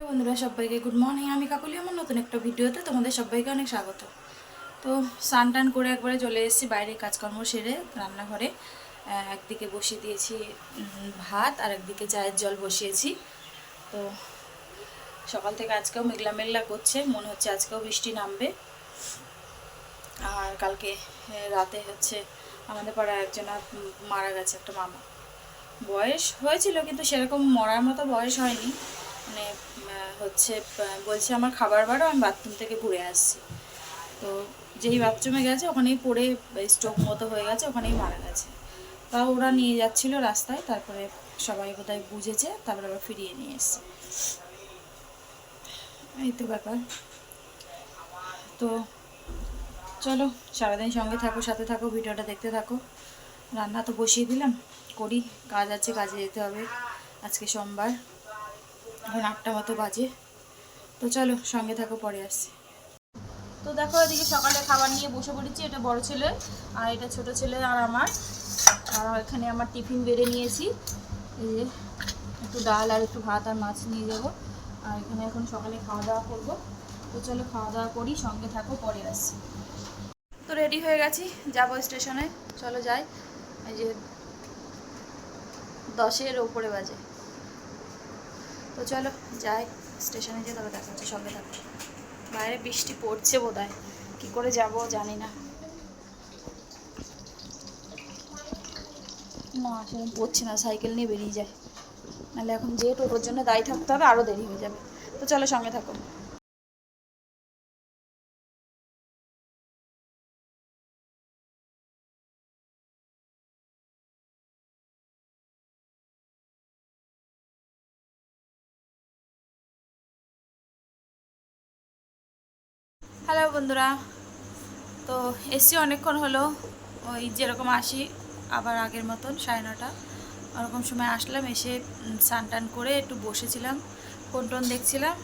বন্ধুরা, সবাইকে good morning আমি কাকুলি, আমার নতুন একটা ভিডিওতে তোমাদের সবাইকে অনেক স্বাগত। তো স্নান টান করে একবারে চলে এসেছি বাইরে কাজকর্ম সেরে রান্নাঘরে। একদিকে বসিয়ে দিয়েছি ভাত আর একদিকে চায়ের জল বসিয়েছি। তো সকাল থেকে আজকেও মেঘলা মেঘলা করছে, মনে হচ্ছে আজকেও বৃষ্টি নামবে। আর কালকে রাতে হচ্ছে আমাদের পাড়ায় একজনা মারা গেছে, একটা মামা। বয়স হয়েছিল কিন্তু সেরকম মরার মতো বয়স হয়নি। হচ্ছে বলছে আমার খাবার বারো আমি বাথরুম থেকে ঘুরে আসছি। তো যেই বাথরুমে গেছে, ওখানেই পড়ে স্ট্রোক মতো হয়ে গেছে, ওখানেই মারা গেছে। তাও ওরা নিয়ে যাচ্ছিল রাস্তায়, তারপরে সবাই বোধহয় বুঝেছে, তারপরে আবার ফিরিয়ে নিয়ে এসছে। এই তো ব্যাপার। তো চলো, সারাদিন সঙ্গে থাকো, সাথে থাকো, ভিডিওটা দেখতে থাকো। রান্না তো বসিয়ে দিলাম, করি, কাজ আছে, কাজে যেতে হবে। আজকে সোমবার। এখন আটটা মতো বাজে। তো চলো, সঙ্গে থাকো, পরে আসছি। তো দেখো, এদিকে সকালে খাবার নিয়ে বসে পড়েছি, এটা বড় ছেলে আর এটা ছোট ছেলে আর আমার। আর এখানে আমার টিফিন বেড়ে নিয়েছি। এই যে একটু ডাল আর একটু ভাত আর মাছ নিয়ে যাব। আর এখানে এখন সকালে খাওয়া দাওয়া করব। তো চলো, খাওয়া দাওয়া করি, সঙ্গে থাকো, পরে আসছি। তো রেডি হয়ে গেছি, যাব স্টেশনে। চলো যাই। এই যে দশের ওপরে বাজে। তো চলো যাই, স্টেশনে যেয়ে তবে দেখা হচ্ছে, সঙ্গে থাকো। বাইরে বৃষ্টি পড়ছে বোধ হয় কী করে যাব জানি না। না সেরকম পড়ছে না, সাইকেল নিয়ে বেরিয়ে যায়। নাহলে এখন যে টোটোর জন্য দায়ী থাকতে হবে আরও দেরি হয়ে যাবে। তো চলো সঙ্গে থাকো। হ্যালো বন্ধুরা। তো এসছি অনেকক্ষণ হলো, ওই যেরকম আসি আবার আগের মতন, সাড়ে নটা। ওরকম সময় আসলাম, এসে স্নান টান করে একটু বসেছিলাম, ফোন টোন দেখছিলাম।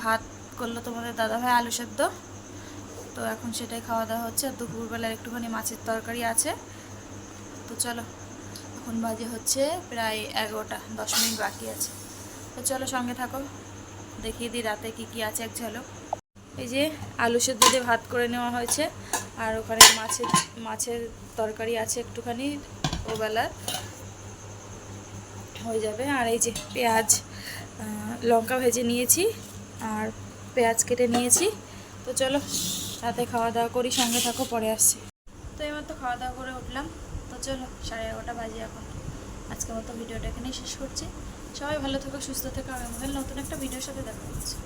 ভাত করল তোমাদের দাদাভাই, আলু সেদ্ধ। তো এখন সেটাই খাওয়া দাওয়া হচ্ছে, আর দুপুরবেলার একটুখানি মাছের তরকারি আছে। তো চলো, এখন বাজে হচ্ছে প্রায় এগারোটা, দশ মিনিট বাকি আছে। তো চলো সঙ্গে থাকো, দেখিয়ে দিই রাতে কি কি আছে এক ঝলক। এই যে আলু সেদ্ধ দিয়ে ভাত করে নেওয়া হয়েছে। আর ওখানে মাছের মাছের তরকারি আছে একটুখানি ওবেলার। হয়ে যাবে। আর এই যে পেঁয়াজ লঙ্কা ভেজে নিয়েছি আর পেঁয়াজ কেটে নিয়েছি। তো চলো রাতে খাওয়া দাওয়া করি, সঙ্গে থাকো, পরে আসছি। তো এবার তো খাওয়া দাওয়া করে উঠলাম। তো চলো, সাড়ে এগারোটা বাজে এখন। আজকের মতো ভিডিওটা এখানেই শেষ করছি। সবাই ভালো থেকো, সুস্থ থেকো। আমাদের নতুন একটা ভিডিওর সাথে দেখা হচ্ছে।